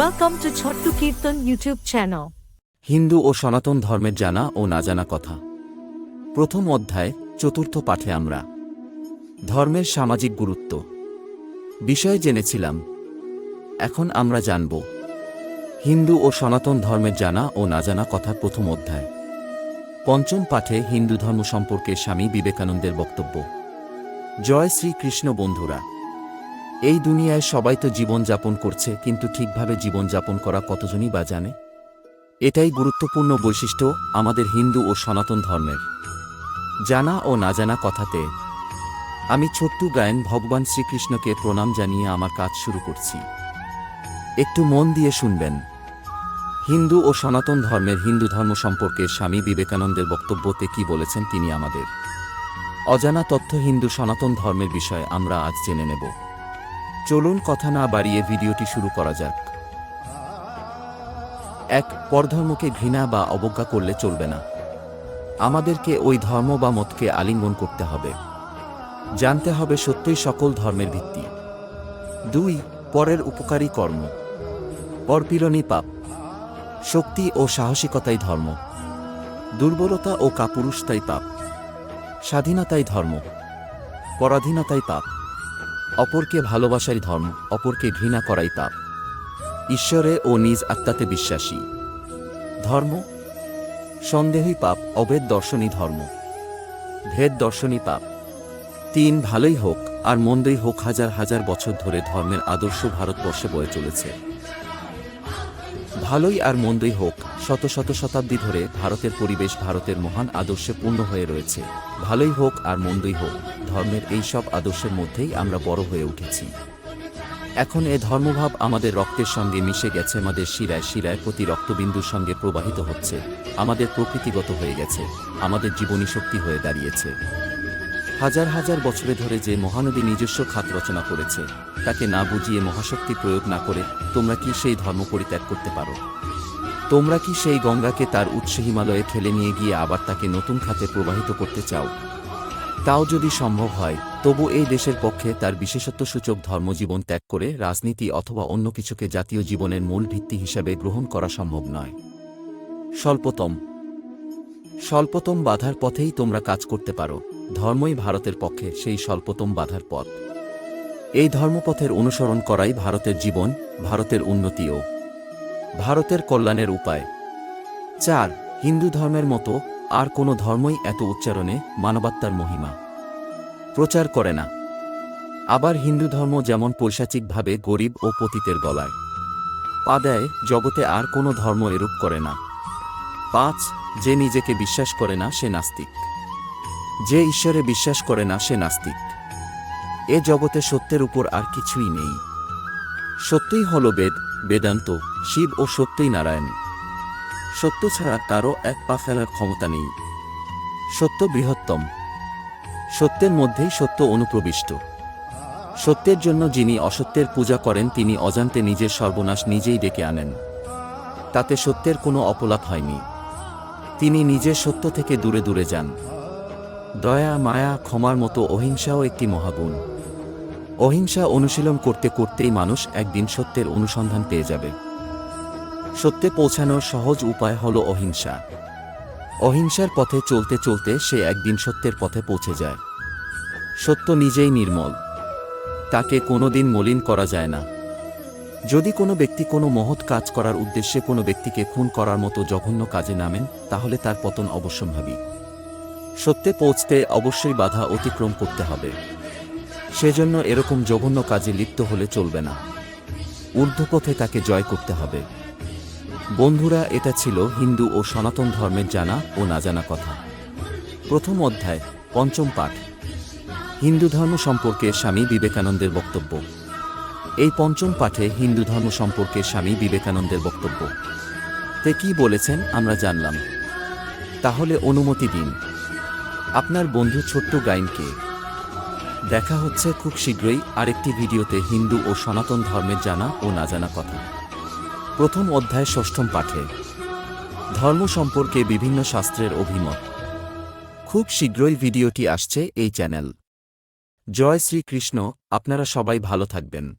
Welcome to Chottu Kirtan YouTube channel. Hindu ও সনাতন ধর্মের জানা ও না জানা কথা। প্রথম অধ্যায়, চতুর্থ পাঠে আমরা। ধর্মের সামাজিক গুরুত্ব। বিষয় জেনেছিলাম। এখন আমরা জানব। হিন্দু ও সনাতন ধর্মের জানা ও না জানা কথা প্রথম অধ্যায়। পঞ্চম পাঠে হিন্দু ধর্ম সম্পর্কে স্বামী বিবেকানন্দের বক্তব্য। জয় শ্রীকৃষ্ণ বন্ধুরা। এই দুনিয়ায় সবাই তো জীবনযাপন করছে, কিন্তু ঠিকভাবে জীবনযাপন করা কতজনই বা জানে? এটাই গুরুত্বপূর্ণ বৈশিষ্ট্য আমাদের হিন্দু ও সনাতন ধর্মের। জানা ও না জানা কথাতে, আমি ছোট্ট গায়েন ভগবান শ্রীকৃষ্ণকে প্রণাম জানিয়ে আমার কাজ শুরু করছি। একটু মন দিয়ে শুনবেন। হিন্দু ও সনাতন ধর্মের হিন্দু ধর্ম সম্পর্কে স্বামী বিবেকানন্দের বক্তব্যতে কি বলেছেন তিনি আমাদের? অজানা তথ্য হিন্দু সনাতন ধর্মের বিষয়ে আমরা আজ জেনে নেব। চলুন কথা না বাড়িয়ে ভিডিওটি শুরু করা যাক। এক পরধর্মকে ঘৃণা বা অবজ্ঞা করলে চলবে না। আমাদেরকে ওই ধর্ম বা মতকে আলিঙ্গন করতে হবে। জানতে হবে সত্যই সকল ধর্মের ভিত্তি। দুই, পরের উপকারী কর্ম। পরপীড়নই পাপ। শক্তি ও সাহসিকতাই ধর্ম। দুর্বলতা ও কাপুরুষতাই পাপ। স্বাধীনতাই ধর্ম। পরাধীনতাই পাপ। অপরকে ভালোবাসাই ধর্ম, অপরকে ঘৃণা করাই তাপ ঈশ্বরে ও নিজ আত্মাতে বিশ্বাসী। ধর্ম? সন্দেহই পাপ, অবেদ দর্শনী ধর্ম। ভেদ দর্শনী পাপ। তিন, ভালোই হোক আর মন্দই হোক হাজার হাজার বছর ধরে ধর্মের আদর্শ ভারতবর্ষে বয়ে চলেছে। ভালোই আর মন্দই হোক, শত শত শতাব্দী ধরে ভারতের পরিবেশ ভারতের মহান আদর্শে পূর্ণ হয়ে রয়েছে। ভালোই হোক আর মন্দই হোক, ধর্মের এই সব আদর্শের মধ্যেই আমরা বড় হয়ে উঠেছি। এখন এ ধর্মভাব আমাদের রক্তের সঙ্গে মিশে গেছে, আমাদের শিরায় শিরায় প্রতি রক্তবিন্দুর সঙ্গে প্রবাহিত হচ্ছে। আমাদের প্রকৃতিগত হয়ে গেছে, আমাদের জীবনী শক্তি হয়ে দাঁড়িয়েছে। হাজার হাজার বছরে ধরে যে মহানদী নিজস্ব খাত রচনা করেছে, তাকে না বুঝিয়ে মহাশক্তি প্রয়োগ না করে তোমরা কি সেই ধর্ম পরিত্যাগ করতে পারো? তোমরা কি সেই গঙ্গাকে তার উৎস হিমালয়ে ঠেলে নিয়ে গিয়ে আবার তাকে নতুন খাতে প্রবাহিত করতে চাও? তাও যদি সম্ভব হয়, তবু এই দেশের পক্ষে তার বিশেষত্বসূচক ধর্মজীবন ত্যাগ করে রাজনীতি অথবা অন্য কিছুকে জাতীয় জীবনের মূল ভিত্তি হিসাবে গ্রহণ করা সম্ভব নয়। স্বল্পতম। স্বল্পতম বাধার পথেই তোমরা কাজ করতে পারো। ধর্মই ভারতের পক্ষে সেই স্বল্পতম বাধার পথ। এই ধর্মপথের অনুসরণ করাই ভারতের জীবন, ভারতের উন্নতিও ভারতের কল্যাণের উপায়। চার, হিন্দু ধর্মের মতো আর কোনো ধর্মই এত উচ্চারণে মানবাত্মার মহিমা। প্রচার করে না। আবার হিন্দু ধর্ম যেমন পৈশাচিকভাবে গরিব ও পতিতের গলায়। পা দেয়, জগতে আর কোনো ধর্ম এরূপ করে না। পাঁচ, যে নিজেকে বিশ্বাস করে না, সে নাস্তিক। যে ঈশ্বরে বিশ্বাস করে না, সে নাস্তিক। এ জগতে সত্যের উপর আর কিছুই নেই। সত্যই হল বেদ, বেদান্ত, শিব ও সত্যই নারায়ণ। সত্য ছাড়া কারও এক পা ফেলার ক্ষমতা নেই। সত্য বৃহত্তম। সত্যের মধ্যেই সত্য অনুপ্রবিষ্ট। সত্যের জন্য যিনি অসত্যের পূজা করেন, তিনি অজান্তে নিজের সর্বনাশ নিজেই ডেকে আনেন। তাতে সত্যের কোনো অপলাপ হয়নি। তিনি নিজের সত্য থেকে দূরে দূরে যান। দয়া, মায়া, ক্ষমার মতো অহিংসাও একটি মহাগুণ। অহিংসা অনুশীলন করতে করতেই মানুষ একদিন সত্যের অনুসন্ধান পেয়ে যাবে। সত্যে পৌঁছানোর সহজ উপায় হল অহিংসা। অহিংসার পথে চলতে চলতে সে একদিন সত্যের পথে পৌঁছে যায়। সত্য নিজেই নির্মল। তাকে কোনোদিন মলিন করা যায় না। যদি কোনো ব্যক্তি কোনো মহৎ কাজ করার উদ্দেশ্যে কোনো ব্যক্তিকে খুন করার মতো জঘন্য কাজে নামেন, তাহলে তার পতন অবশ্যম্ভাবী। সত্যে পৌঁছতে অবশ্যই বাধা অতিক্রম করতে হবে। সেজন্য এরকম জঘন্য কাজে লিপ্ত হলে চলবে না। ঊর্ধ্বপথে তাকে জয় করতে হবে। বন্ধুরা, এটা ছিল হিন্দু ও সনাতন ধর্মের জানা ও না জানা কথা। প্রথম অধ্যায়, পঞ্চম পাঠ। হিন্দু ধর্ম সম্পর্কে স্বামী বিবেকানন্দের বক্তব্য। এই পঞ্চম পাঠে হিন্দু ধর্ম সম্পর্কে স্বামী বিবেকানন্দের বক্তব্য। তে কি বলেছেন আমরা জানলাম। তাহলে অনুমতি দিন। আপনার বন্ধু ছোট্ট গাইনকে। দেখা হচ্ছে খুব শীঘ্রই আরেকটি ভিডিওতে হিন্দু ও সনাতন ধর্মের জানা ও না জানা কথা। প্রথম অধ্যায় ষষ্ঠম পাঠে। ধর্ম সম্পর্কে বিভিন্ন শাস্ত্রের অভিমত। খুব শীঘ্রই ভিডিওটি আসছে এই চ্যানেল। জয় শ্রীকৃষ্ণ, আপনারা সবাই ভালো থাকবেন।